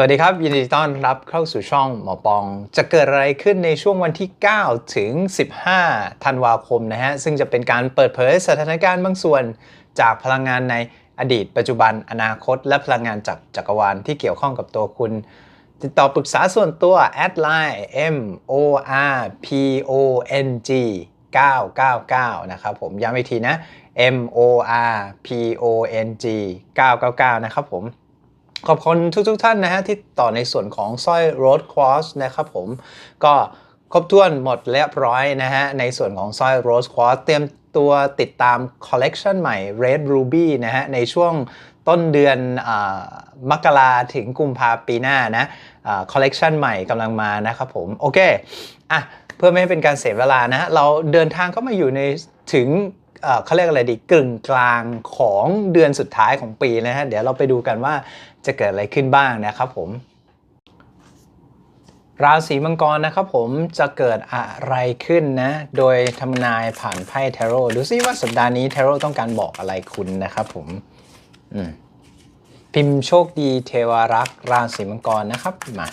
สวัสดีครับ ยินดีต้อนรับเข้าสู่ช่องหมอปอง จะเกิดอะไรขึ้นในช่วงวันที่ 9 ถึง 15 ธันวาคมนะฮะ ซึ่งจะเป็นการเปิดเผยสถานการณ์บางส่วนจากพลังงานในอดีต ปัจจุบันอนาคต และพลังงานจากจักรวาลที่เกี่ยวข้องกับตัวคุณ ติดต่อปรึกษาส่วนตัว at line m o r p o n g 999 นะครับผมย้ำอีกทีนะ m o r p o n g 999 นะครับผม ขอบคุณทุกๆทท่านนะฮะที่ต่อในส่วนของสร้อย Road Cross นะครับผมก็ครบถ้วนหมดเรียบร้อยนะฮะในส่วนของสร้อย Rose Cross เตรียมตัวติดตามคอลเลกชันใหม่ Red Ruby นะฮะในช่วงต้นเดือนอมกราถึงกุมภาปีหน้านะคอลเลกชันใหม่กำลังมานะครับผม โอเคอะเพื่อไม่ให้เป็นการเสียเวลานะเราเดินทางเข้ามาอยู่ในถึงเขาเรียกอะไรดีกึ่งกลางของเดือนสุดท้ายของปีนะฮะเดี๋ยวเราไปดูกันว่า จะเกิดอะไรขึ้นบ้างนะครับผม ราศีมังกรนะครับผมจะเกิดอะไรขึ้นนะ โดยทำนายผ่านไพ่เทโร่ดูซิว่าสัปดาห์นี้เทโร่ต้องการบอกอะไรคุณนะครับผมอืมพิมพ์โชคดีเทวรักษ์ราศีมังกรนะครับมา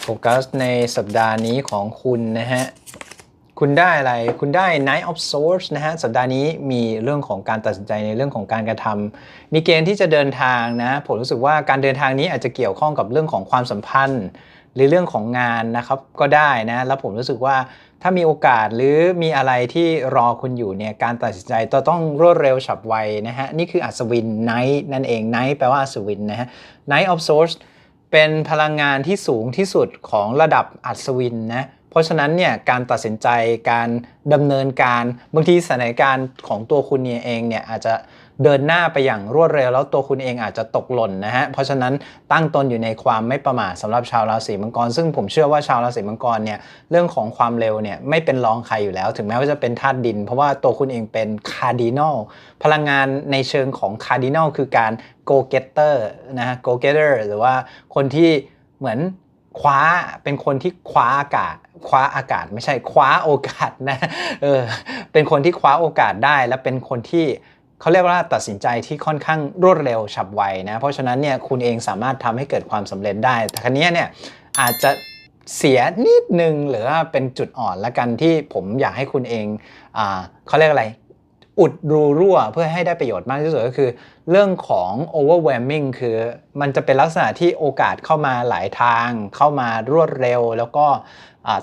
โฟกัสในสัปดาห์นี้ของคุณนะฮะ คุณได้อะไร คุณได้ Night of Swords นะฮะ สัปดาห์นี้มีเรื่องของการตัดสินใจในเรื่องของการกระทำมีเกณฑ์ที่จะเดินทางนะ ผมรู้สึกว่าการเดินทางนี้อาจจะเกี่ยวข้องกับเรื่องของความสัมพันธ์ หรือเรื่องของงานนะครับ ก็ได้นะ แล้วผมรู้สึกว่าถ้ามีโอกาสหรือมีอะไรที่รอคุณอยู่เนี่ย การตัดสินใจต้องรวดเร็วฉับไวนะฮะ นี่คืออัศวิน Night นั่นเอง Night แปลว่าอัศวินนะฮะ Night of Swords เป็นพลังงานที่สูงที่สุดของระดับอัศวินนะ เพราะฉะนั้นเนี่ยการตัดสินใจการดำเนินการบางทีสถานการณ์ของตัวคุณเนี่ยเองเนี่ยอาจจะเดินหน้าไปอย่างรวดเร็วแล้วตัวคุณเองอาจจะตกหล่นนะฮะ เพราะฉะนั้นตั้งตนอยู่ในความไม่ประมาทสำหรับชาวราศีมังกร ซึ่งผมเชื่อว่าชาวราศีมังกรเนี่ยเรื่องของความเร็วเนี่ยไม่เป็นรองใครอยู่แล้ว ถึงแม้ว่าจะเป็นธาตุดิน เพราะว่าตัวคุณเองเป็นคาร์ดินัลพลังงานในเชิงของคาร์ดินัลคือการ go getter นะฮะ go getter หรือว่าคนที่เหมือน คว้าเป็นคนที่คว้าอากาศ คว้าอากาศไม่ใช่คว้าโอกาสนะเออเป็นคนที่คว้าโอกาสได้ และเป็นคนที่เขาเรียกว่าตัดสินใจที่ค่อนข้างรวดเร็วฉับไวนะเพราะฉะนั้นเนี่ยคุณเองสามารถทำให้เกิดความสำเร็จได้ แต่ครั้นี้เนี่ยอาจจะเสียนิดนึงหรือว่าเป็นจุดอ่อนละกันที่ผมอยากให้คุณเองอ่าเขาเรียกอะไร อุดรูรั่วเพื่อให้ได้ประโยชน์มากที่สุดก็คือ เรื่องของ overwhelming คือมันจะเป็นลักษณะที่โอกาสเข้ามาหลายทาง เข้ามารวดเร็ว แล้วก็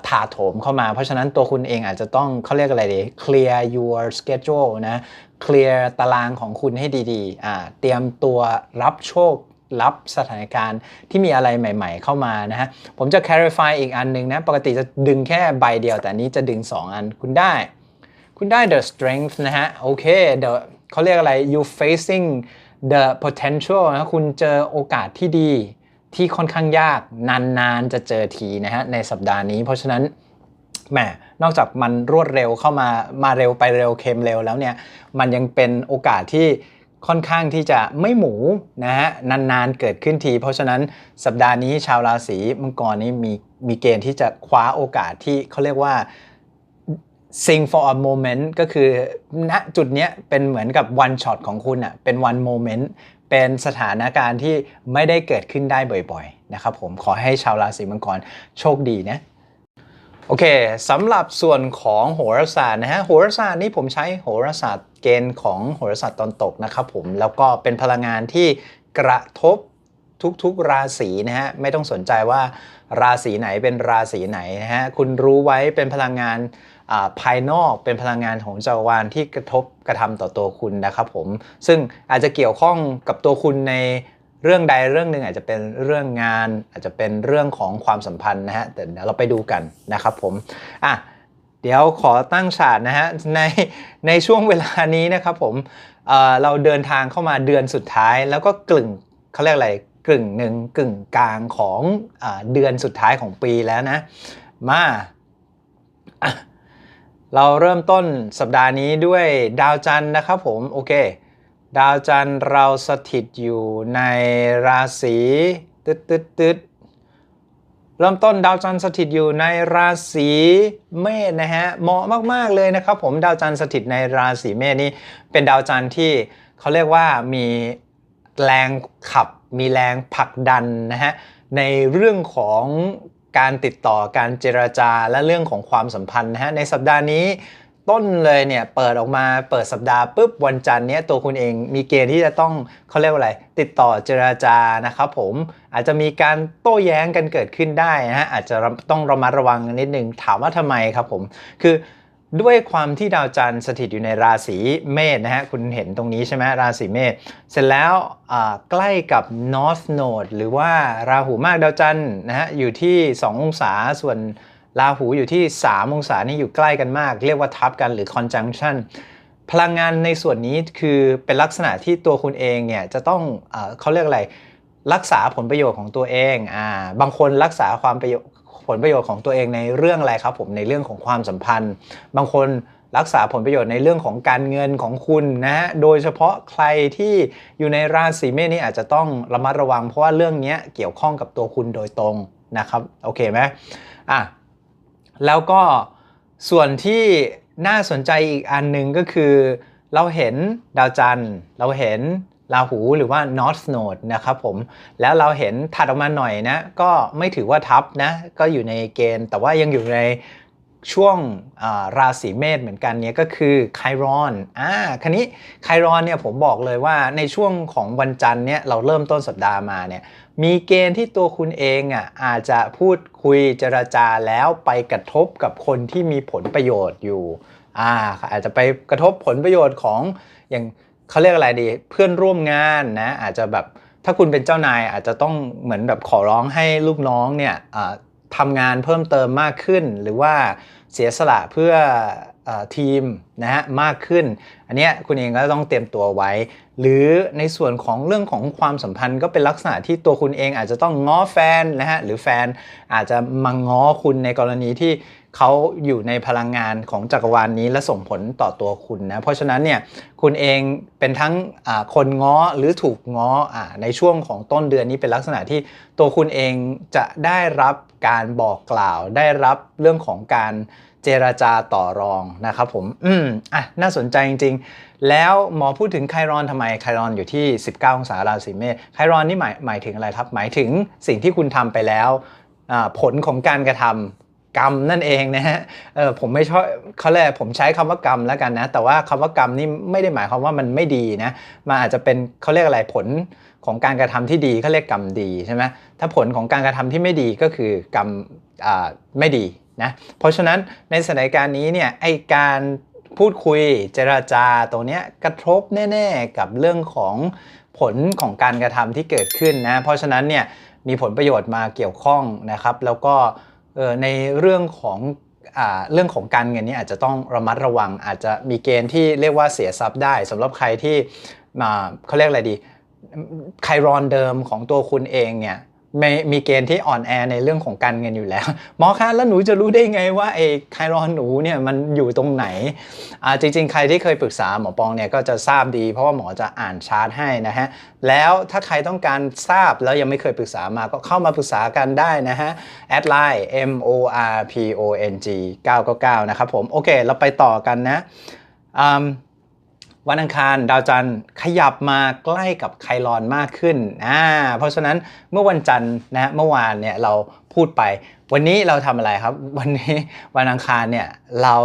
ถาโถมเข้ามา เพราะฉะนั้นตัวคุณเองอาจจะต้องเขาเรียกอะไรดี clear your schedule นะ clear ตารางของคุณให้ดีๆ เตรียมตัวรับโชครับสถานการณ์ที่มีอะไรใหม่ๆ เข้ามานะฮะ ผมจะ clarify อีกอันหนึงนะ ปกติจะดึงแค่ใบเดียว แต่นี้จะดึง 2 อันคุณได้ คุณได้ the strength นะฮะ โอเค the เขาเรียกอะไร you facing the potential นะคุณเจอโอกาสที่ดีที่ค่อนข้างยากนานๆจะเจอทีนะฮะในสัปดาห์นี้ เพราะฉะนั้นแหมนอกจากมันรวดเร็วเข้ามามาเร็วไปเร็วเค็มเร็วแล้วเนี่ยมันยังเป็นโอกาสที่ค่อนข้างที่จะไม่หมูนะฮะนานๆเกิดขึ้นที เพราะฉะนั้นสัปดาห์นี้ชาวราศีมังกรนี้มีมีเกณฑ์ที่จะคว้าโอกาสที่เขาเรียกว่า sing for a moment ก็คือณจุดเนี้ยเป็นเหมือนกับ one shot ของคุณอะเป็น one moment เป็นสถานการณ์ที่ไม่ได้เกิดขึ้นได้บ่อยๆนะครับผมขอให้ชาวราศีมังกรโชคดีนะโอเคสำหรับส่วนของโหราศาสตร์นะฮะโหราศาสตร์นี่ผมใช้โหราศาสตร์เกณฑ์ของโหราศาสตร์ตอนตกนะครับผมแล้วก็เป็นพลังงานที่กระทบ ทุกๆ ราศีนะฮะไม่ต้องสนใจว่าราศีไหนเป็นราศีไหนนะฮะคุณรู้ไว้เป็นพลังงานภายนอกเป็นพลังงานของจักรวาลที่กระทบกระทำต่อตัวคุณนะครับผมซึ่งอาจจะเกี่ยวข้องกับตัวคุณในเรื่องใดเรื่องหนึ่งอาจจะเป็นเรื่องงาน อาจจะเป็นเรื่องของความสัมพันธ์นะฮะแต่เดี๋ยวเราไปดูกันนะครับผมอะเดี๋ยวขอตั้งฉากนะฮะในในช่วงเวลานี้นะครับผมเเราเดินทางเข้ามาเดือนสุดท้าย แล้วก็กลึ่งเขาเรียกอะไร กึ่งหนึ่งกึ่งกลางของอเดือนสุดท้ายของปีแล้วนะ มาเราเริ่มต้นสัปดาห์นี้ด้วยดาวจันทร์นะครับผม โอเค ดาวจันทร์เราสถิตอยู่ในราศีตึ๊ดตึ๊ดตึ๊ดเริ่มต้นดาวจันทร์สถิตอยู่ในราศีเมษนะฮะเหมาะมาก ๆ เลยนะครับผมดาวจันทร์สถิตในราศีเมษนี่เป็นดาวจันทร์ที่เขาเรียกว่ามีแรงขับ มีแรงผลักดันนะฮะในเรื่องของการติดต่อการเจรจาและเรื่องของความสัมพันธ์นะฮะในสัปดาห์นี้ต้นเลยเนี่ยเปิดออกมาเปิดสัปดาห์ปุ๊บวันจันทร์เนี้ยตัวคุณเองมีเกณฑ์ที่จะต้องเขาเรียกว่าอะไร ติดต่อเจราจานะครับผมอาจจะมีการโต้แย้งกันเกิดขึ้นได้นะฮะอาจจะต้องระมัดระวังนิดนึงถามว่าทำไมครับผม คือ ด้วยความที่ดาวจันทร์สถิตอยู่ในราศีเมษนะฮะคุณเห็นตรงนี้ใช่ไหมราศีเมษเสร็จแล้วใกล้กับ North Node หรือว่าราหูมากดาวจันทร์นะฮะอยู่ที่ 2 องศาส่วนราหูอยู่ที่ 3 องศานี่อยู่ใกล้กันมาก เรียกว่าทับกันหรือ conjunction พลังงานในส่วนนี้คือเป็นลักษณะที่ตัวคุณเองเนี่ยจะต้องเออเขาเรียกอะไรรักษาผลประโยชน์ของตัวเองอ่าบางคนรักษาความประโยชน์ ผลประโยชน์ของตัวเองในเรื่องอะไรครับผมในเรื่องของความสัมพันธ์ บางคนรักษาผลประโยชน์ในเรื่องของการเงินของคุณนะฮะ โดยเฉพาะใครที่อยู่ในราศีเมษนี่อาจจะต้องระมัดระวัง เพราะว่าเรื่องนี้เกี่ยวข้องกับตัวคุณโดยตรงนะครับ โอเคไหมอะ แล้วก็ส่วนที่น่าสนใจอีกอันหนึ่งก็คือ เราเห็นดาวจันทร์ เราเห็น ราหูหรือว่า North Node นะครับผมแล้วเราเห็นถัดออกมาหน่อยนะ ก็ไม่ถือว่าทับนะ ก็อยู่ในเกณฑ์ แต่ว่ายังอยู่ในช่วงราศีเมษเหมือนกันเนี่ยก็คือไครอนอ่าคันนี้ไครอนเนี่ยผมบอกเลยว่าในช่วงของวันจันทร์เนี่ยเราเริ่มต้นสัปดาห์มาเนี่ยมีเกณฑ์ที่ตัวคุณเองอะอาจจะพูดคุยเจรจาแล้วไปกระทบกับคนที่มีผลประโยชน์อยู่อ่าอาจจะไปกระทบผลประโยชน์ของอย่าง เขาเรียกอะไรดี เพื่อนร่วมงานนะอาจจะแบบถ้าคุณเป็นเจ้านายอาจจะต้องเหมือนแบบขอร้องให้ลูกน้องเนี่ยทำงานเพิ่มเติมมากขึ้น หรือว่าเสียสละเพื่อออทีมนะฮะมากขึ้น อันเนี้ยคุณเองก็ต้องเตรียมตัวไว้ หรือในส่วนของเรื่องของความสัมพันธ์ก็เป็นลักษณะที่ตัวคุณเองอาจจะต้องง้อแฟนนะฮะหรือแฟนอาจจะมาง้อคุณในกรณีที่ เขาอยู่ในพลังงานของจักรวาลนนี้และส่งผลต่อตัวคุณนะ เพราะฉะนั้นเนี่ยคุณเองเป็นทั้งคนง้อหรือถูกง้ออในช่วงของต้นเดือนนี้เป็นลักษณะที่ตัวคุณเองจะได้รับการบอกกล่าว ได้รับเรื่องของการเจราจาต่อรองนะครับผมอืมอะน่าสนใจจริง ๆ แล้วหมอพูดถึงไครอนทำไมไครอนอยู่ที่ 19 องศาราศีเมษไครอนนี่หมายหมายถึงอะไรครับ หมายถึงสิ่งที่คุณทำไปแล้วผลของการกระทำ กรรมนั่นเองนะฮะเออผมไม่ชอบเขาเรียกผมใช้คำว่ากรรมแล้วกันนะ แต่ว่าคำว่ากรรมนี่ไม่ได้หมายความว่ามันไม่ดีนะมันอาจจะเป็นเขาเรียกอะไรผลของการกระทำที่ดีเขาเรียกกรรมดีใช่ไหมถ้าผลของการกระทำที่ไม่ดีก็คือกรรมอ่าไม่ดีนะเพราะฉะนั้นในสถานการณ์นี้เนี่ยไอการพูดคุยเจราจาตรงเนี้ยกระทบแน่ ๆ กับเรื่องของผลของการกระทำที่เกิดขึ้นนะเพราะฉะนั้นเนี่ยมีผลประโยชน์มาเกี่ยวข้องนะครับ แล้วก็ ในเรื่องของเรื่องของการเงินนี่อาจจะต้องระมัดระวัง อาจจะมีเกณฑ์ที่เรียกว่าเสียทรัพย์ได้สำหรับใครที่มาเขาเรียกอะไรดีไครอนเดิมของตัวคุณเองเนี่ย ม่มีเกณฑ์ที่อ่อนแอในเรื่องของการเงินอยู่แล้วหมอคะแล้วหนูจะรู้ได้ไงว่าไอ้ไครอนหนูเนี่ยมันอยู่ตรงไหนอ่าจริง ๆ ใครที่เคยปรึกษาหมอปองเนี่ยก็จะทราบดี เพราะว่าหมอจะอ่านชาร์ตให้นะฮะแล้วถ้าใครต้องการทราบแล้วยังไม่เคยปรึกษามาก็เข้ามาปรึกษากันได้นะฮะแอดไลน์ m o r p o n g 999นะครับผมโอเค เราไปต่อกันนะอืม วันอังคารดาวจันทร์ขยับมาใกล้กับไคลอนมากขึ้นอ่าเพราะฉะนั้นเมื่อวันจันทร์นะฮะเมื่อวานเนี่ยเราพูดไป วันนี้เราทำอะไรครับ วันนี้วันอังคารเนี่ยเรา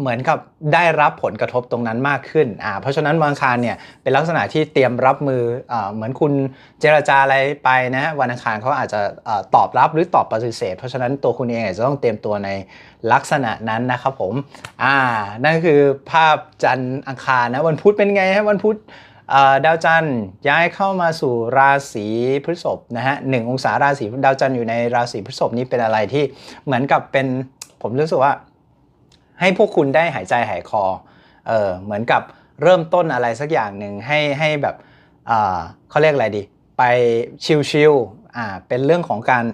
เหมือนกับได้รับผลกระทบตรงนั้นมากขึ้นอ่าเพราะฉะนั้นวันอังคารเนี่ยเป็นลักษณะที่เตรียมรับมืออ่าเหมือนคุณเจรจาอะไรไปนะวันอังคารเขาอาจจะอ่ตอบรับหรือตอบปฏิเสธ เพราะฉะนั้นตัวคุณเองอาจจะต้องเตรียมตัวในลักษณะนั้นนะครับผมอ่านั่นคือภาพจันทร์อังคารนะวันพุธเป็นไงฮะวันพุธเอ่อดาวจันทร์ย้ายเข้ามาสู่ราศีพฤษภนะฮะหนึ่งองศาราศีดาวจันทร์อยู่ในราศีพฤษภนี้เป็นอะไรที่เหมือนกับเป็นผมรู้สึกว่า ให้พวกคุณได้หายใจหายคอเออเหมือนกับเริ่มต้นอะไรสักอย่างหนึ่งให้ให้แบบเอ่อเขาเรียกอะไรดี ไปชิลๆอ่าเป็นเรื่องของการ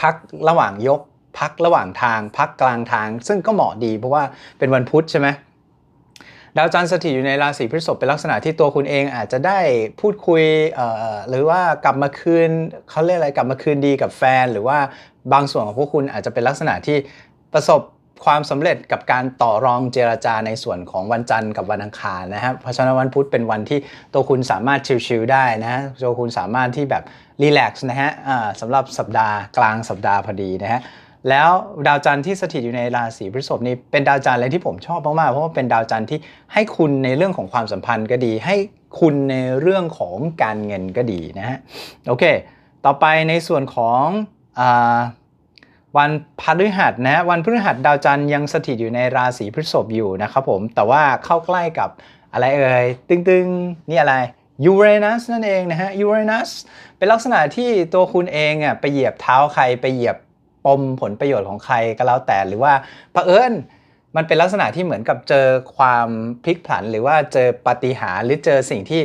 พักระหว่างยก พักระหว่างทาง พักกลางทาง ซึ่งก็เหมาะดีเพราะว่าเป็นวันพุธใช่ไหมดาวจันทร์สถิตอยู่ในราศีพฤษภเป็นลักษณะที่ตัวคุณเองอาจจะได้พูดคุยเออหรือว่ากลับมาคืนเขาเรียกอะไรกลับมาคืนดีกับแฟน หรือว่าบางส่วนของพวกคุณอาจจะเป็นลักษณะที่ประสบ ความสำเร็จกับการต่อรองเจรจาในส่วนของวันจันทร์กับวันอังคารนะครับเพราะฉะนั้นวันพุธเป็นวันที่ตัวคุณสามารถชิลๆได้นะฮะตัวคุณสามารถที่แบบรีแลกซ์นะฮะสำหรับสัปดาห์กลางสัปดาห์พอดีนะฮะแล้วดาวจันทร์ที่สถิตอยู่ในราศีพฤษภนี่เป็นดาวจันทร์อะไรที่ผมชอบมากๆเพราะว่าเป็นดาวจันทร์ที่ให้คุณในเรื่องของความสัมพันธ์ก็ดี ให้คุณในเรื่องของการเงินก็ดีนะฮะโอเค ต่อไปในส่วนของอ วันพฤหัสนะวันพฤหัสดาวจันทร์ยังสถิตอยู่ในราศีพฤษภอยู่นะครับผมแต่ว่าเข้าใกล้กับอะไรเอ่ยตึงๆ นี่อะไรยูเรนัสนั่นเองนะฮะยูเรนัสเป็นลักษณะที่ตัวคุณเองอะไปเหยียบเท้าใครไปเหยียบปมผลประโยชน์ของใครก็แล้วแต่หรือว่าเผอิญมันเป็นลักษณะที่เหมือนกับเจอความพลิกผัน หรือว่าเจอปฏิหารหรือเจอสิ่งที่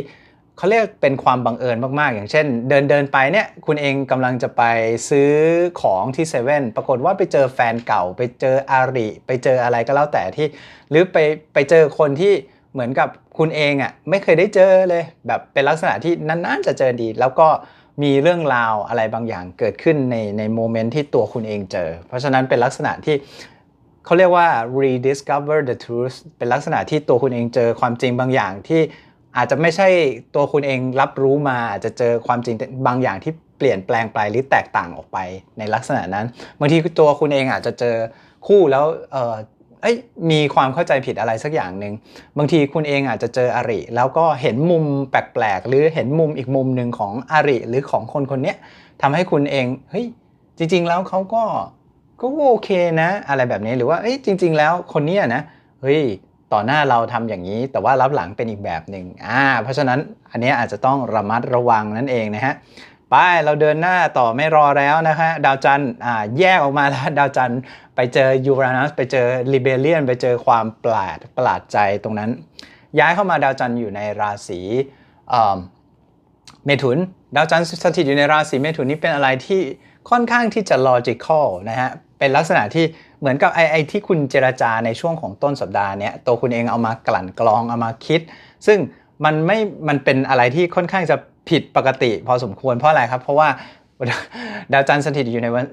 เขาเรียกเป็นความบังเอิญมากๆ อย่างเช่น เดินเดินไปเนี่ยคุณเองกำลังจะไปซื้อของที่เซเว่นปรากฏว่าไปเจอแฟนเก่า ไปเจออาริ ไปเจออะไรก็แล้วแต่ที่ หรือไปไปเจอคนที่เหมือนกับคุณเองอะ่ะไม่เคยได้เจอเลย แบบเป็นลักษณะที่นานๆจะเจอดี แล้วก็มีเรื่องราวอะไรบางอย่างเกิดขึ้นในในโมเมนต์ที่ตัวคุณเองเจอ เพราะฉะนั้นเป็นลักษณะที่เขาเรียกว่า rediscover the truth เป็นลักษณะที่ตัวคุณเองเจอความจริงบางอย่างที่ อาจจะไม่ใช่ตัวคุณเองรับรู้มาอาจจะเจอความจริงบางอย่างที่เปลี่ยนแปลงไปหรือแตกต่างออกไปในลักษณะนั้นบางทีตัวคุณเองอาจจะเจอคู่แล้วเออเอ้ยมีความเข้าใจผิดอะไรสักอย่างหนึ่งบางทีคุณเองอาจจะเจออริ แล้วก็เห็นมุมแปลกๆ หรือเห็นมุมอีกมุมหนึ่งของอริ หรือของคนคนนี้ทำให้คุณเองเฮ้ยจริง ๆ แล้วเขาก็ก็โอเคนะ อะไรแบบนี้หรือว่าเอ้ยจริง ๆ แล้วคนเนี้ยนะเฮ้ย ต่อหน้าเราทำอย่างนี้ แต่ว่ารับหลังเป็นอีกแบบหนึ่งอ่าเพราะฉะนั้นอันนี้อาจจะต้องระมัดระวังนั่นเองนะฮะไปเราเดินหน้าต่อไม่รอแล้วนะฮะดาวจันทร์อ่าแยกออกมาแล้วดาวจันทร์ไปเจอยูเรนัสไปเจอลิเบเลียนไปเจอความประหลาดประหลาดใจตรงนั้น ย้ายเข้ามาดาวจันทร์อยู่ในราศีเมถุน ดาวจันทร์สถิตอยู่ในราศีเมถุนนี่เป็นอะไรที่ค่อนข้างที่จะ logical นะฮะเป็นลักษณะที่ เหมือนกับไอ้ไอที่คุณเจราจาในช่วงของต้นสัปดาห์เนี้ยตัวคุณเองเอามากลั่นกรองเอามาคิด ซึ่งมันไม่มันเป็นอะไรที่ค่อนข้างจะผิดปกติพอสมควรเพราะอะไรครับ เพราะว่าดาวจันทร์สถิตอยู่ในวัน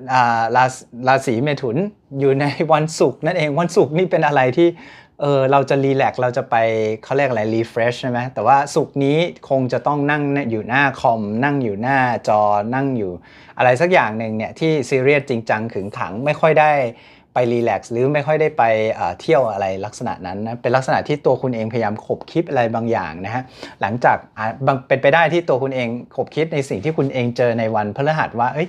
ราราศีเมถุนอยู่ในวันศุกร์นั่นเองวันศุกร์นี่เป็นอะไรที่เออเราจะรีแลกเราจะไปเขาเรียกอะไรรีเฟรชใช่ไหมแต่ว่าศุกร์นี้คงจะต้องนั่งอยู่หน้าคอม นั่งอยู่หน้าจอนั่งอยู่ อะไรสักอย่างหนึ่งเนี่ยที่ซีเรียสจริงจังขึงขังไม่ค่อยได้ ไปรีแลกซ์หรือไม่ค่อยได้ไปเที่ยวอะไรลักษณะนั้นนะเป็นลักษณะที่ตัวคุณเองพยายามขบคิดอะไรบางอย่างนะฮะหลังจากเป็นไปได้ที่ตัวคุณเองขบคิดในสิ่งที่คุณเองเจอในวันพฤหัสว่าเอ้ย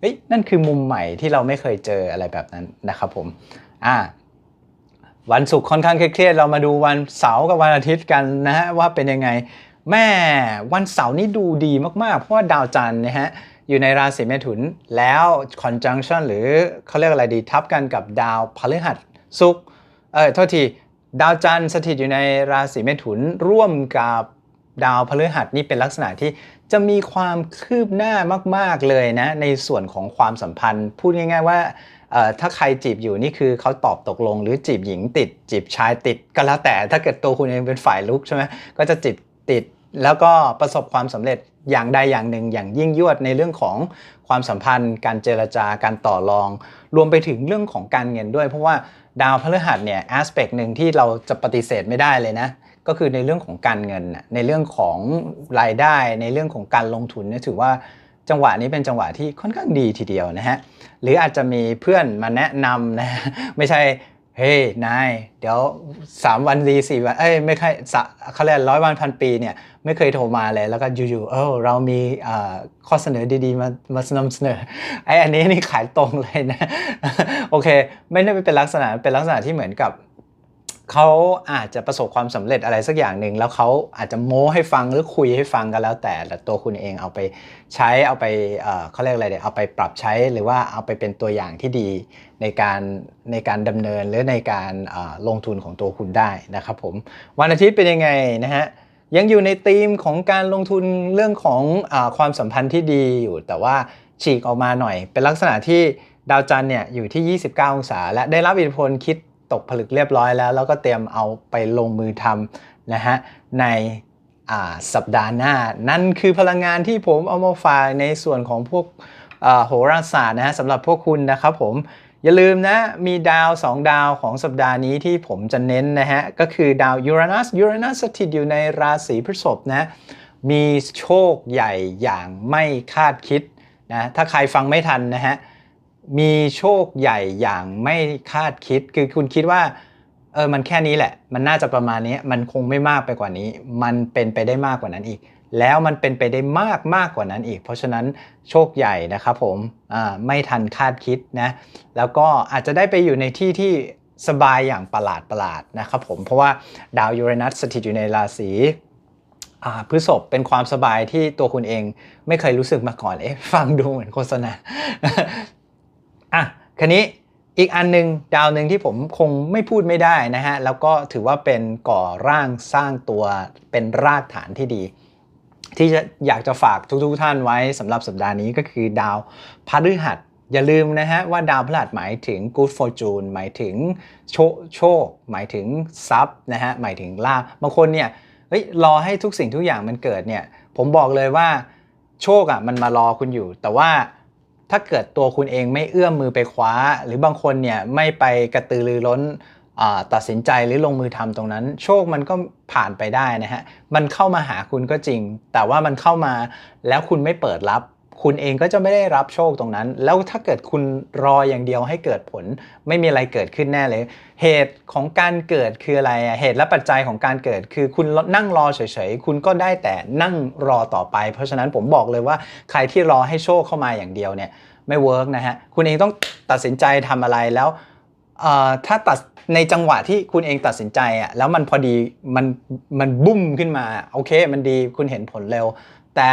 เฮ้ยนั่นคือมุมใหม่ที่เราไม่เคยเจออะไรแบบนั้นนะครับผมอ่าวันศุกร์ค่อนข้างเครียดเรามาดูวันเสาร์กับวันอาทิตย์กันนะฮะว่าเป็นยังไงแม่วันเสาร์นี่ดูดีมากๆ เพราะว่าดาวจันทร์นะฮะ อยู่ในราศีเมถุนแล้ว conjunction หรือเขาเรียกอะไรดีทับกันกับดาวพฤหัสศุกร์เออโทษทีดาวจันทร์สถิตอยู่ในราศีเมถุนร่วมกับดาวพฤหัสนี่เป็นลักษณะที่จะมีความคืบหน้ามาก ๆ เลยนะ ในส่วนของความสัมพันธ์ พูดง่าย ๆ ว่าถ้าใครจีบอยู่นี่คือเขาตอบตกลง หรือจีบหญิงติด จีบชายติดก็แล้วแต่ถ้าเกิดตัวคุณเองเป็นฝ่ายลุกใช่ไหมก็จะจีบติด แล้วก็ประสบความสำเร็จอย่างใดอย่างหนึ่ง อย่างยิ่งยวดในเรื่องของความสัมพันธ์ การเจรจาการต่อรอง รวมไปถึงเรื่องของการเงินด้วย เพราะว่าดาวพฤหัสเนี่ยแอสเปกหนึ่งที่เราจะปฏิเสธไม่ได้เลยนะ ก็คือในเรื่องของการเงิน ในเรื่องของรายได้ในเรื่องของการลงทุนเนี่ยถือว่าจังหวะนี้เป็นจังหวะที่ค่อนข้างดีทีเดียวนะฮะหรืออาจจะมีเพื่อนมาแนะนำนะไม่ใช่ เฮ้ยนาย เดี๋ยว 3 วันดีสี่วัน เอ้ยไม่ใช่เขาเรียกร้อยวันพันปีเนี่ยไม่เคยโทรมาเลย แล้วก็อยู่ๆเออเรามีข้อเสนอดีๆ มามานำเสนอไอ้อันนี้นี่ขายตรงเลยนะ โอเค ไม่ได้เป็นลักษณะเป็นลักษณะที่เหมือนกับ เขาอาจจะประสบความสำเร็จอะไรสักอย่างหนึ่งแล้วเขาอาจจะโม้ให้ฟังหรือคุยให้ฟังกันแล้วแต่แต่ตัวคุณเองเอาไปใช้เอาไปเขาเรียกอะไรเดี๋ยเอาไปปรับใช้หรือว่าเอาไปเป็นตัวอย่างที่ดีในการในการดำเนินหรือในการลงทุนของตัวคุณได้นะครับผมวันอาทิตย์เป็นยังไงนะฮะยังอยู่ในธีมของการลงทุนเรื่องของอความสัมพันธ์ที่ดีอยู่ แต่ว่าฉีกออกมาหน่อย เป็นลักษณะที่ดาวจันทร์เนี่ยอยู่ที่ 29 องศา และได้รับอิทธิพลคิด ตกผลึกเรียบร้อยแล้ว แล้วก็เตรียมเอาไปลงมือทำนะฮะในสัปดาห์หน้า นั่นคือพลังงานที่ผมเอามาฝากในส่วนของพวกโหราศาสตร์นะฮะสำหรับพวกคุณนะครับผมอย่าลืมนะ มีดาว 2 ดาวของสัปดาห์นี้ที่ผมจะเน้นนะฮะ ก็คือดาวยูเรนัสยูเรนัสสถิตอยู่ในราศีพฤษภนะมีโชคใหญ่อย่างไม่คาดคิดนะถ้าใครฟังไม่ทันนะฮะ มีโชคใหญ่อย่างไม่คาดคิด คือคุณคิดว่าเออมันแค่นี้แหละ มันน่าจะประมาณนี้ มันคงไม่มากไปกว่านี้ มันเป็นไปได้มากกว่านั้นอีก แล้วมันเป็นไปได้มากมากกว่านั้นอีก เพราะฉะนั้นโชคใหญ่นะครับผมอ่าไม่ทันคาดคิดนะ แล้วก็อาจจะได้ไปอยู่ในที่ที่สบายอย่างประหลาดประหลาดนะครับผม เพราะว่าดาวยูเรนัสสถิตอยู่ในราศีพฤษภเป็นความสบายที่ตัวคุณเองไม่เคยรู้สึกมาก่อน เอ๊ะฟังดูเหมือนโฆษณา อะคันนี้อีกอันหนึ่งดาวหนึ่งที่ผมคงไม่พูดไม่ได้นะฮะ แล้วก็ถือว่าเป็นก่อร่างสร้างตัวเป็นรากฐานที่ดี ที่จะอยากจะฝากทุกๆท่านไว้สำหรับสัปดาห์นี้ก็คือดาวพฤหัสอย่าลืมนะฮะว่าดาวพฤหัสหมายถึง good fortune หมายถึงโชคโชค หมายถึงทรัพย์นะฮะหมายถึงลาภบางคนเนี่ยเฮ้ยรอให้ทุกสิ่งทุกอย่างมันเกิดเนี่ยผมบอกเลยว่าโชคอะมันมารอคุณอยู่ แต่ว่า ถ้าเกิดตัวคุณเองไม่เอื้อมมือไปคว้า หรือบางคนเนี่ยไม่ไปกระตือรือร้นตัดสินใจหรือลงมือทำตรงนั้น โชคมันก็ผ่านไปได้นะฮะ มันเข้ามาหาคุณก็จริง แต่ว่ามันเข้ามาแล้วคุณไม่เปิดรับ คุณเองก็จะไม่ได้รับโชคตรงนั้น แล้วถ้าเกิดคุณรออย่างเดียวให้เกิดผล ไม่มีอะไรเกิดขึ้นแน่เลย เหตุของการเกิดคืออะไรเหตุและปัจจัยของการเกิด คือคุณนั่งรอเฉยๆคุณก็ได้แต่นั่งรอต่อไป เพราะฉะนั้นผมบอกเลยว่าใครที่รอให้โชคเข้ามาอย่างเดียวเนี่ยไม่เวิร์กนะฮะคุณเองต้องตัดสินใจทำอะไรแล้วถ้าตัดในจังหวะที่คุณเองตัดสินใจอะแล้วมันพอดีมันมันบุ้มขึ้นมาโอเค มันดีคุณเห็นผลเร็ว แต่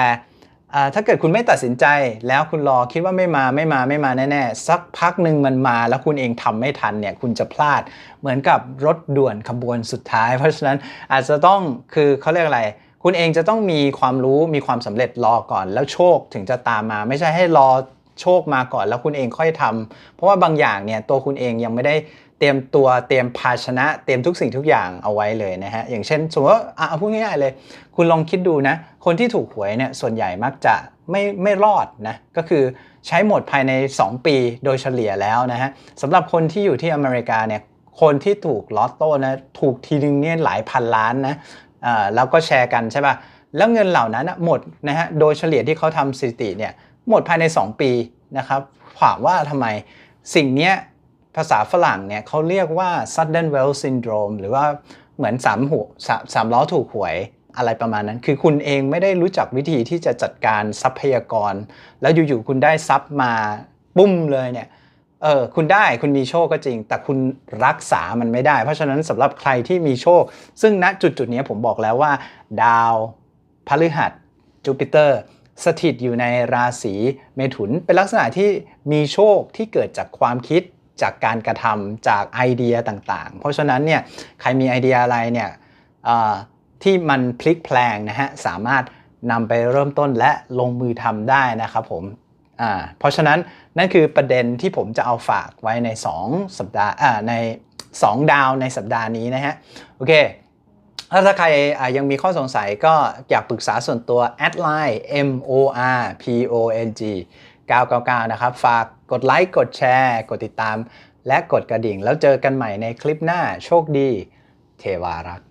ถ้าเกิดคุณไม่ตัดสินใจแล้วคุณรอคิดว่าไม่มาไม่มาไม่มาแน่ๆ สักพักหนึ่งมันมาแล้วคุณเองทำไม่ทันเนี่ยคุณจะพลาดเหมือนกับรถด่วนขบวนสุดท้าย เพราะฉะนั้นอาจจะต้องคือเขาเรียกอะไร คุณเองจะต้องมีความรู้มีความสำเร็จรอก่อน แล้วโชคถึงจะตามมา ไม่ใช่ให้รอโชคมาก่อนแล้วคุณเองค่อยทำเพราะว่าบางอย่างเนี่ยตัวคุณเองยังไม่ได้ เตรียมตัวเตรียมภาชนะ เตรียมทุกสิ่งทุกอย่างเอาไว้เลยนะฮะอย่างเช่นสมมติว่าเอาพูดง่ายๆเลย คุณลองคิดดูนะ คนที่ถูกหวยเนี่ยส่วนใหญ่มักจะไม่ไม่รอดนะก็คือใช้หมดภายใน 2 ปีโดยเฉลี่ยแล้วนะฮะสำหรับคนที่อยู่ที่อเมริกาเนี่ยคนที่ถูกลอตโต้นะถูกทีนึงเนี่ยหลายพันล้านนะอ่าแล้วก็แชร์กันใช่ป่ะแล้วเงินเหล่านั้นหมดนะฮะโดยเฉลี่ยที่เขาทำสถิติเนี่ยหมดภายใน 2 ปีนะครับถามว่าทำไมสิ่งเนี้ย ภาษาฝรั่งเนี่ยเขาเรียกว่า sudden wealth syndrome หรือว่าเหมือนสามหัวสามสามล้อถูกหวยอะไรประมาณนั้น คือคุณเองไม่ได้รู้จักวิธีที่จะจัดการทรัพยากร แล้วอยู่ๆคุณได้ทรัพย์มาปุ้มเลยเนี่ยเออคุณได้คุณมีโชคก็จริง แต่คุณรักษามันไม่ได้ เพราะฉะนั้นสำหรับใครที่มีโชค ซึ่งณจุดจุดๆนี้ผมบอกแล้วว่า ดาวพฤหัสจูปิเตอร์ สถิตอยู่ในราศีเมถุน เป็นลักษณะที่มีโชคที่เกิดจากความคิด จากการกระทำจากไอเดียต่างๆ เพราะฉะนั้นเนี่ยใครมีไอเดียอะไรเนี่ยที่มันพลิกแพลงนะฮะสามารถนำไปเริ่มต้นและลงมือทำได้นะครับผมอ่าเพราะฉะนั้นนั่นคือประเด็นที่ผมจะเอาฝากไว้ใน 2 สัปดาห์อ่าใน 2 ดาวในสัปดาห์นี้นะฮะโอเคถ้าใครยังมีข้อสงสัยก็อยากปรึกษาส่วนตัวแอดไลน์ M O R P O N G 999 นะครับ ฝาก กดไลค์กดแชร์ กดติดตาม และกดกระดิ่ง แล้วเจอกันใหม่ในคลิปหน้าโชคดี เทวารัก